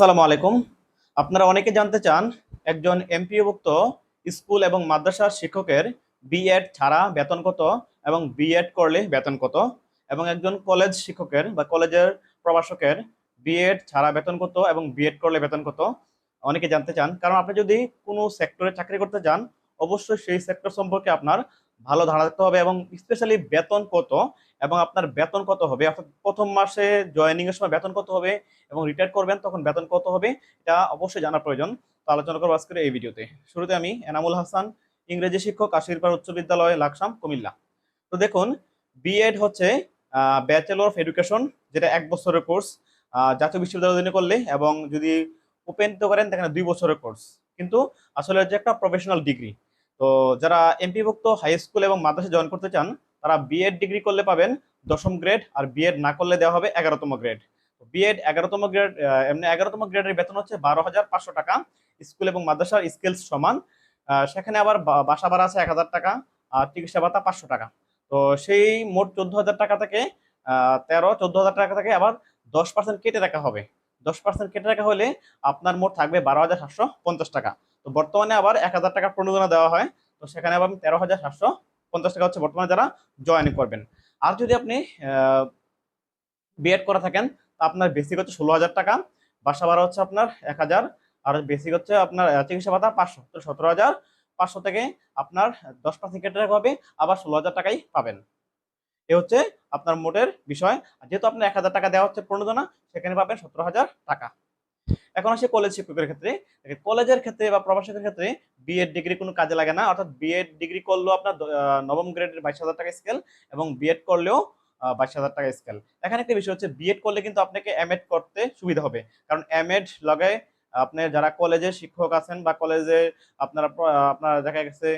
আসসালামু আলাইকুম। আপনারা অনেকে জানতে চান, একজন এমপিওভুক্ত স্কুল এবং মাদ্রাসার শিক্ষকের বিএড ছাড়া বেতন কত এবং বিএড করলে বেতন কত? এবং একজন কলেজ শিক্ষকের বা কলেজের প্রভাষকের বিএড ছাড়া বেতন কত এবং বিএড করলে বেতন কত? অনেকে জানতে চান। কারণ আপনি যদি কোনো সেক্টরে চাকরি করতে চান, অবশ্যই সেই সেক্টর সম্পর্কে আপনার ভালো ধারণা থাকতে হবে এবং স্পেশালি বেতন কত এবং আপনার বেতন কত হবে? অর্থাৎ প্রথম মাসে জয়েনিং এর সময় বেতন কত হবে এবং রিটায়ার করবেন তখন বেতন কত হবে? এটা অবশ্যই জানার প্রয়োজন। তো আলোচনা করব আজকের এই ভিডিওতে। শুরুতে আমি এনামুল হাসান, ইংরেজি শিক্ষক আশিরপাড় উচ্চ বিদ্যালয়, লাকসাম, কুমিল্লা। তো দেখুন বিএড হচ্ছে ব্যাচেলর অফ এডুকেশন যেটা এক বছরের কোর্স জাতীয় বিশ্ববিদ্যালয় অধীনে করলে এবং যদি তো করেন সেখানে দুই বছরের কোর্স কিন্তু আসলে হচ্ছে একটা প্রফেশনাল ডিগ্রি তো যারা এমপিভুক্ত হাই স্কুল এবং মাদ্রাসা জয়েন করতে চান, তারা বিএড ডিগ্রি করলে পাবেন দশম গ্রেড আর বিএড না করলে দেওয়া হবে এগারোতম গ্রেড বিএড এগারোতম গ্রেড এমনি এগারোতম গ্রেডের বেতন হচ্ছে বারো হাজার পাঁচশো টাকা। স্কুল এবং মাদ্রাসার স্কিলস সমান। সেখানে আবার বাসা ভাড়া আছে এক হাজার টাকা, আর চিকিৎসা ভাতা পাঁচশো টাকা। তো সেই মোট চোদ্দ হাজার টাকা থেকে তেরো, চোদ্দ হাজার টাকা থেকে আবার দশ পার্সেন্ট কেটে রাখা হবে। দশ পার্সেন্ট কেটে রাখা হলে আপনার মোট থাকবে বারো হাজার সাতশো পঞ্চাশ টাকা। তো বর্তমানে আবার এক হাজার টাকা প্রণোদনা দেওয়া হয়। তো সেখানে আবার তেরো হাজার সাতশো পঞ্চাশ টাকা হচ্ছে বর্তমানে যারা জয়েন করবেন। আর যদি আপনি বিএড করা থাকেন, তা আপনার বেসিক হচ্ছে ষোলো হাজার টাকা, বাসা ভাড়া হচ্ছে আপনার এক হাজার, আর বেসিক হচ্ছে আপনার চিকিৎসা ভাতা পাঁচশো, তো সতেরো হাজার পাঁচশো থেকে আপনার দশ পার্সেন্ট কেটে হবে, আবার ষোলো হাজার টাকাই পাবেন। এ হচ্ছে আপনার মোটের বিষয়। যেহেতু আপনার এক হাজার টাকা দেওয়া হচ্ছে প্রণোদনা, সেখানে পাবেন সতেরো হাজার টাকা। এখন আসে কলেজ শিক্ষকের ক্ষেত্রে। কলেজের ক্ষেত্রে বা প্রবাসকের ক্ষেত্রে বিএড ডিগ্রি কোনো কাজে লাগে না। অর্থাৎ বিএড ডিগ্রি করলেও আপনার নবম গ্রেডের বাইশ হাজার টাকা স্কেল এবং বিএড করলেও বাইশ হাজার টাকা স্কেল এখানে একটা বিষয় হচ্ছে বিএড করলে কিন্তু আপনাকে এমএড করতে সুবিধা হবে। কারণ এম এড লগে আপনি যারা কলেজের শিক্ষক আছেন বা কলেজে আপনারা আপনার দেখা গেছে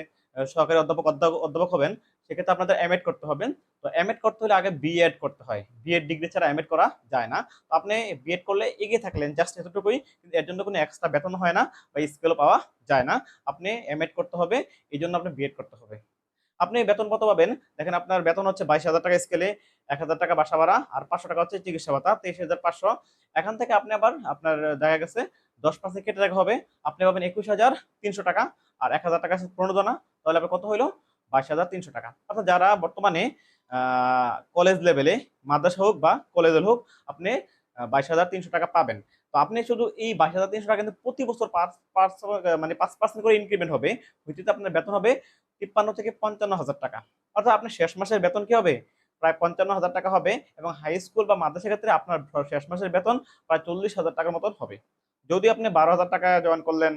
সহকারী অধ্যাপক অধ্যাপক হবেন সেক্ষেত্রে আপনাদের এমএড করতে হবে। তো এমএড করতে হলে আগে বিএড করতে হয়। বিএড ডিগ্রি ছাড়া এমএড করা যায় না। তো আপনি বিএড করলে এগিয়ে থাকলেন জাস্ট এতটুকুই। কিন্তু এর জন্য কোনো এক্সট্রা বেতন হয় না বা স্কেলও পাওয়া যায় না। আপনি এমএড করতে হবে, এই জন্য আপনি বিএড করতে হবে। আপনি বেতন কত পাবেন? দেখেন আপনার বেতন হচ্ছে বাইশ হাজার টাকা স্কেলে এক হাজার টাকা বাসা ভাড়া, আর পাঁচশো টাকা হচ্ছে চিকিৎসা ভাতা, তেইশ হাজার পাঁচশো। এখান থেকে আপনি আবার আপনার দেখা গেছে দশ পার্সেন্ট কেটে রাখা হবে। আপনি পাবেন একুশ হাজার তিনশো টাকা, আর এক হাজার টাকা প্রণোদনা। তাহলে আপনার কত হইল? বাইশ হাজার তিনশো টাকা। অর্থাৎ যারা বর্তমানে কলেজ লেভেলে মাদ্রাসা হোক বা কলেজ হোক, আপনি বাইশ হাজার তিনশো টাকা পাবেন। তো আপনি শুধু এই বাইশ হাজার তিনশো টাকা কিন্তু প্রতি বছর পাঁচ মানে পাঁচ পার্সেন্ট করে ইনক্রিমেন্ট হবে। ভিত্তিতে আপনার বেতন হবে তিপ্পান্ন থেকে পঞ্চান্ন হাজার টাকা। অর্থাৎ আপনার শেষ মাসের বেতন কি হবে? প্রায় পঞ্চান্ন হাজার টাকা হবে এবং হাই স্কুল বা মাদ্রাসা ক্ষেত্রে আপনার শেষ মাসের বেতন প্রায় চল্লিশ হাজার টাকার মতন হবে। যদি আপনি বারো হাজার টাকা জয়েন করলেন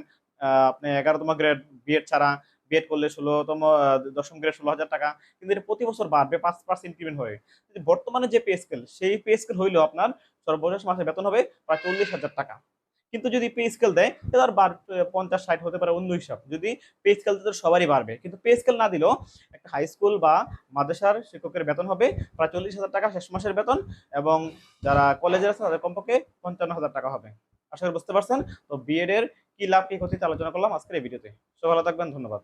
আপনি এগারোতম গ্রেড বিএড ছাড়া বিএড করলে ষোলোতম দশম গ্রেড ষোলো হাজার টাকা। কিন্তু এটা প্রতি বছর বাড়বে, পাঁচ পার্সেন্ট ইনক্রিমেন্ট কিন্তু বর্তমানে যে পে স্কেল সেই পে স্কেল হইলেও আপনার সর্বশেষ মাসে বেতন হবে প্রায় চল্লিশ হাজার টাকা। কিন্তু যদি পে স্কেল দেয়, তাহলে আর বার পঞ্চাশ, ষাট হতে পারে অন্য হিসাব। যদি পে স্কেল দিতে সবারই বাড়বে। কিন্তু পে স্কেল না দিলেও একটা হাই স্কুল বা মাদ্রাসার শিক্ষকের বেতন হবে প্রায় চল্লিশ হাজার টাকা শেষ মাসের বেতন এবং যারা কলেজের আছে, তাদের কমপক্ষে পঞ্চান্ন হাজার টাকা হবে। আশা করি বুঝতে পারছেন? তো বিএড এর কি লাভ, কি ক্ষতি আলোচনা করলাম আজকের এই ভিডিওতে। সব ভালো থাকবেন, ধন্যবাদ।